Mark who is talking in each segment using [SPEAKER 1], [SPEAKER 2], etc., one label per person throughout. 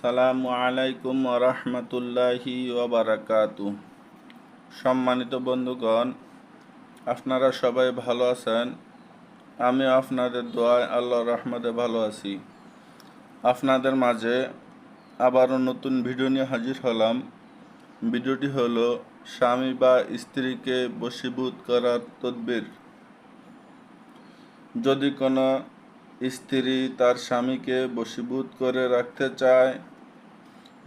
[SPEAKER 1] সালামু আলাইকুম রহমতুল্লাহি ওবারাকাতু সম্মানিত বন্ধুগণ, আপনারা সবাই ভালো আছেন? আমি আপনাদের দোয়ায় আল্লাহ রহমতে ভালো আছি। আপনাদের মাঝে আবারও নতুন ভিডিও নিয়ে হাজির হলাম। ভিডিওটি হলো স্বামী বা স্ত্রীকে বশীভূত করার তদবির। যদি কোনো স্ত্রী তার স্বামীকে বশীভূত করে রাখতে চায়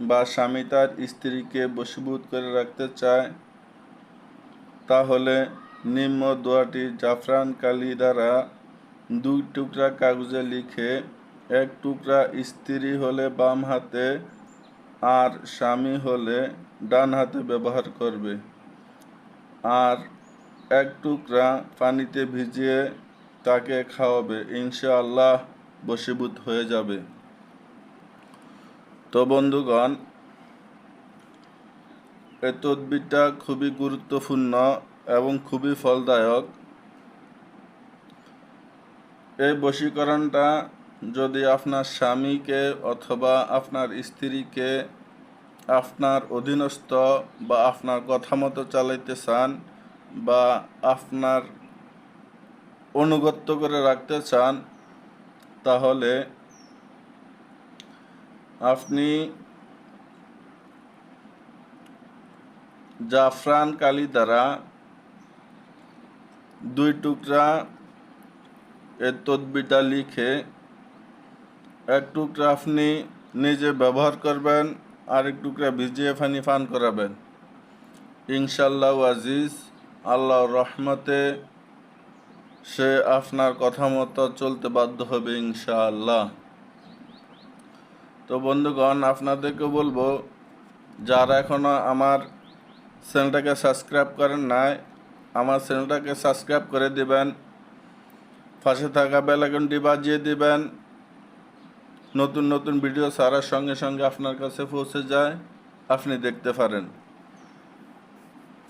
[SPEAKER 1] বা স্বামী তার স্ত্রীকে বশীভূত করে রাখতে চায়, তাহলে নিম্ন দোয়াটি জাফরান কালি দ্বারা দুই টুকরা কাগজে লিখে, এক টুকরা স্ত্রী হলে বাম হাতে আর স্বামী হলে ডান হাতে ব্যবহার করবে। আর এক টুকরা পানিতে ভিজিয়ে তাকে খাওয়াবে, ইনশাআল্লাহ বশীভূত হয়ে যাবে। তো বন্ধুগণ এই তদবিরটা খুবই গুরুত্বপূর্ণ এবং খুবই ফলদায়ক। এই বশীকরণটা যদি আপনার স্বামীকে অথবা আপনার স্ত্রীকে আপনার অধীনস্থ বা আপনার কথা মতো চালাইতে চান বা আপনার অনুগত্য করে রাখতে চান, তাহলে আপনি জাফরান কালি দ্বারা দুই টুকরা এর তদবিটা লিখে, এক টুকরা আপনি নিজে ব্যবহার করবেন আর এক টুকরা ভিজিয়ে ফানি পান করাবেন। ইনশাল্লাহ আজিজ, আল্লাহর রহমতে সে আপনার কথা মতো চলতে বাধ্য হবে ইনশাআল্লাহ। তো বন্ধুগণ, আপনাদেরকে বলব, যারা এখনও আমার চ্যানেলটাকে সাবস্ক্রাইব করেন নাই, আমার চ্যানেলটাকে সাবস্ক্রাইব করে দিবেন, পাশে থাকা বেলাইকনটি বাজিয়ে দিবেন। নতুন নতুন ভিডিও সারার সঙ্গে সঙ্গে আপনার কাছে পৌঁছে যায়, আপনি দেখতে পারেন।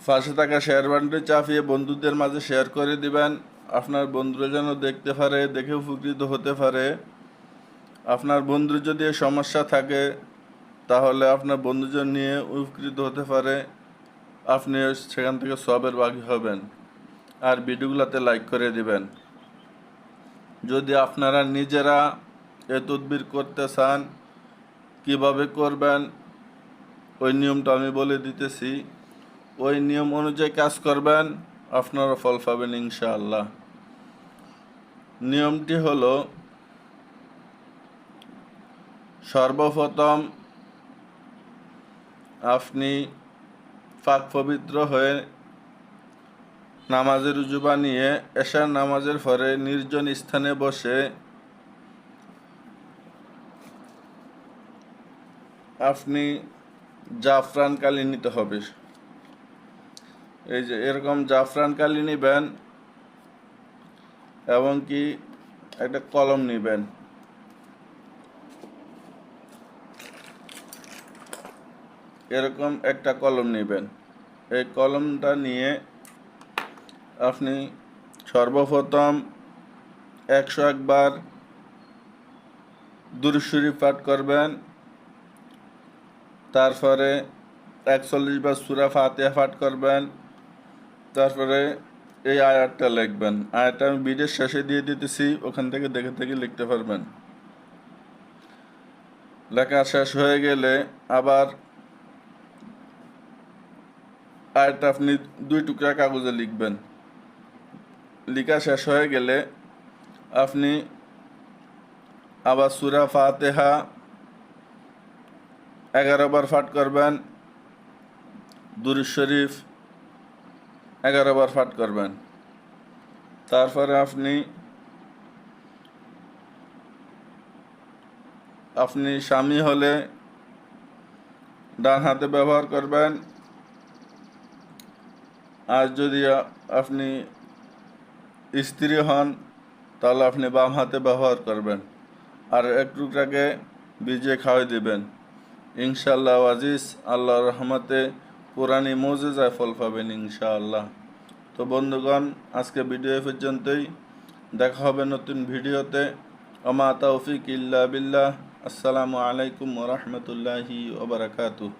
[SPEAKER 1] পাশে থাকা শেয়ার বান্ডে চাপিয়ে বন্ধুদের মাঝে শেয়ার করে দিবেন। আপনার বন্ধুরা যেন দেখতে পারে, দেখে উপকৃত হতে পারে। আপনার বন্ধুর যদি সমস্যা থাকে, তাহলে আপনার বন্ধুজন নিয়ে উপকৃত হতে পারে। আপনি সেখান থেকে সবের বাকি হবেন। আর ভিডিওগুলোতে লাইক করে দিবেন। যদি আপনারা নিজেরা এ তদবির করতে চান, কীভাবে করবেন, ওই নিয়মটা আমি বলে দিতেছি। ওই নিয়ম অনুযায়ী কাজ করবেন, আপনারা ফল পাবেন ইনশাআল্লাহ। নিয়মটি হলো সর্বপ্রথম আপনি পাক পবিত্র হয়ে নামাজের উজুবা নিয়ে এশার নামাজের পরে নির্জন স্থানে বসে আপনি জাফরান কালি নিতে হবে। এই যে এরকম জাফরান কালি নেবেন এবং কি একটা কলম নেবেন। এরকম একটা কলম নেবেন। এই কলমটা নিয়ে আপনি সর্বপ্রথম একশো একবার দুরুশরী পাঠ করবেন। তারপরে একচল্লিশ বার সুরা ফাতিয়া পাঠ করবেন। তারপরে এই আয়াতটা লিখবেন। আয়াতটা আমি ভিডিওর শেষে দিয়ে দিতেছি, ওখান থেকে দেখে থেকে লিখতে পারবেন। লেখা শেষ হয়ে গেলে আবার আয়াতটা আপনি দুই টুকরা কাগজে লিখবেন। লিখা শেষ হয়ে গেলে আপনি আবার সুরা ফাতেহা এগারো বার পাঠ করবেন। দুরুজ শরীফ এগারো বার পাঠ করবেন। তারপরে আপনি আপনি স্বামী হলে ডান হাতে ব্যবহার করবেন। আর যদি আপনি স্ত্রী হন, তাহলে আপনি বাম হাতে ব্যবহার করবেন। আর এক টুকরাকে খাওয়াই দিবেন। ইনশাল্লাহ আজিজ আল্লাহ রহমতে কোরআনী মজেজায় ফল পাবেন ইনশাআল্লাহ। তো বন্ধুগণ, আজকে ভিডিও পর্যন্তই। দেখা হবে নতুন ভিডিওতে। অমা তৌফিক ইল্লা বিল্লাহ। আসসালামু আলাইকুম ওরহমতুল্লাহি ওবরাকাতুহ